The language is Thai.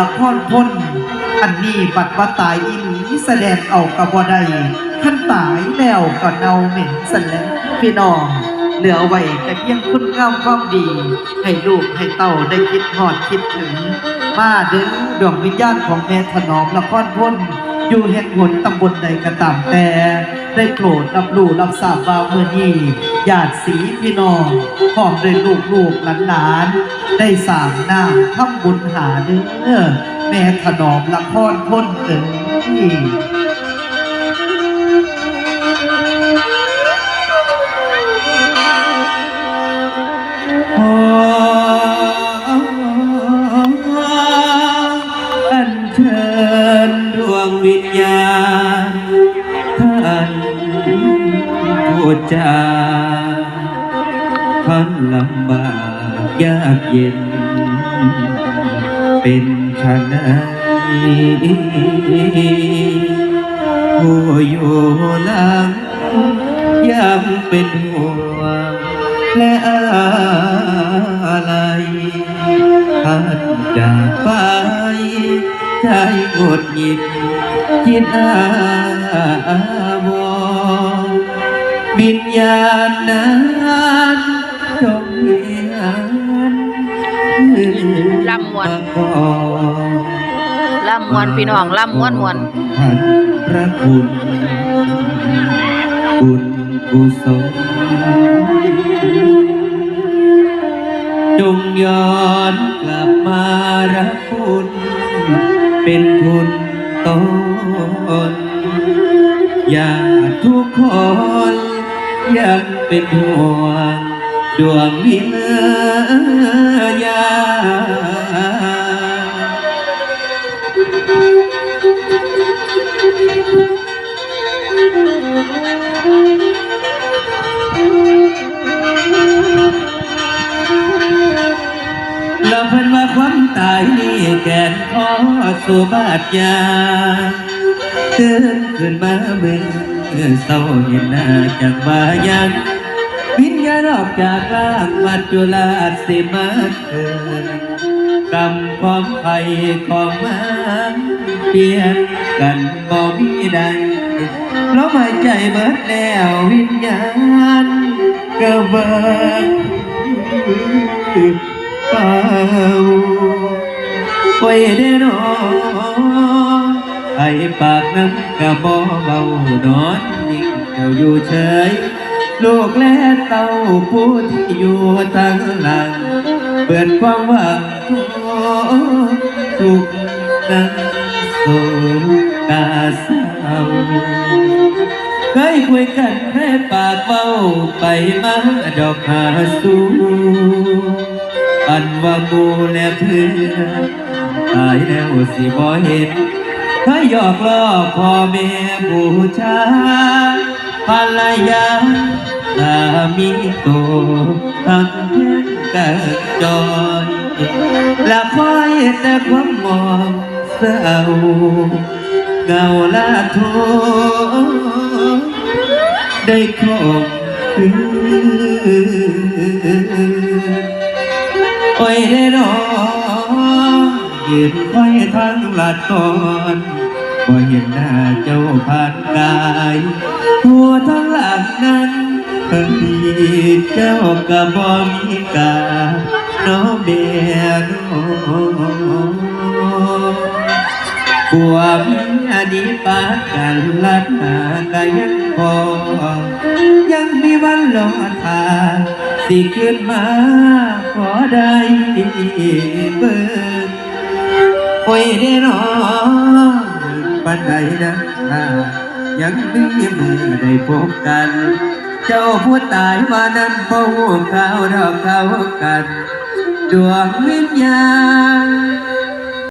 ละครพ้น อันนี้บัดว่าตายอีหลีแสดงเอากับบ่ได้ขั้นตายแล้วก็เนาเหม็นสันแล้วพี่น้องเหลือไว้แต่เพียงคุณงามความดี ให้ลูกให้เต้าได้คิดหอดคิดถึงมาเด้อดวงวิญญาณของแม่ถนอมละครพ้นอยู่แห่งหนตำบลใดก็ตามแต่ ได้โปรดรับรู้รับทราบว่าเมื่อนี้ ญาติสีพี่น้องพร้อมด้วยลูกลูกหลานหลานได้สร้างน้ำทำบุญหาเนื้อแม่ถนอมละครพ้นเอ๋ย ท่านผู้จาท่านลำบากยากเย็น เป็นชนไหนผู้อยู่หลังยังเป็นห่วงและอะไรท่านจากไป ใจหงุดหงิดคิดอาวรณ์วิญญาณนั้นจงเหียนลำมวนาก่อนล่ำมวนพี่น้องล่ำมวนมวนท่านพระคุณบุญกุศลจงย้อนกลับมารักคุณ เป็นทุนตนอย่าทุกคนยังเป็นห่วงดวงวิเนว่า ความตายนี่แก่นคอสู่บาดยาตื่นขึ้นมาเมื่อเศร้าเห็นหน้าจากว่ายังวิญญาณออกจากร่างมัจจุราชสิมาเกินกรรมความไฟของมันเปลี่ยนกันบ่มีใดลมหายใจเบิดแล้ววิญญาณก็เบิด ไว้ได้นอไอ้ปากน้ำกระบ่เบานอนนิ่งเจ้าอยู่เฉย ลูกและเต้าผู้ที่อยู่ทางหลัง เปิดความหวังทุกนั้นโศกาเศร้าเคยคุยกันแค่ปากเว้าไปมาดอกหาสู อันว่ามูและเพื่อตายแล้วสิบ่เห็นเคยหยอกล้อพ่อแม่บูชาภรรยาสามีโตทั้งเพื่อนกันจอยและคอยแต่ความมองเศร้าเงาละโทได้คงคืน ยืนคอยทางลาดก่อนบ่เห็นหน้าเจ้าผ่านกายหัวทั้งหลังนั้นเพิ่งมีเจ้ากับบ่มีกา น้องเบียน้องความอดีปากันลัดหากายังพอยังมีวันรอทางสิขึ้นมาขอได้เบิ่ง โอ้ยได้รอปันใดนะยังมีมือได้พบกัน เจ้าผู้ตายมานั้นบ่ฮู้ข่าวดอกข่ากัน ดวงวิญญาณ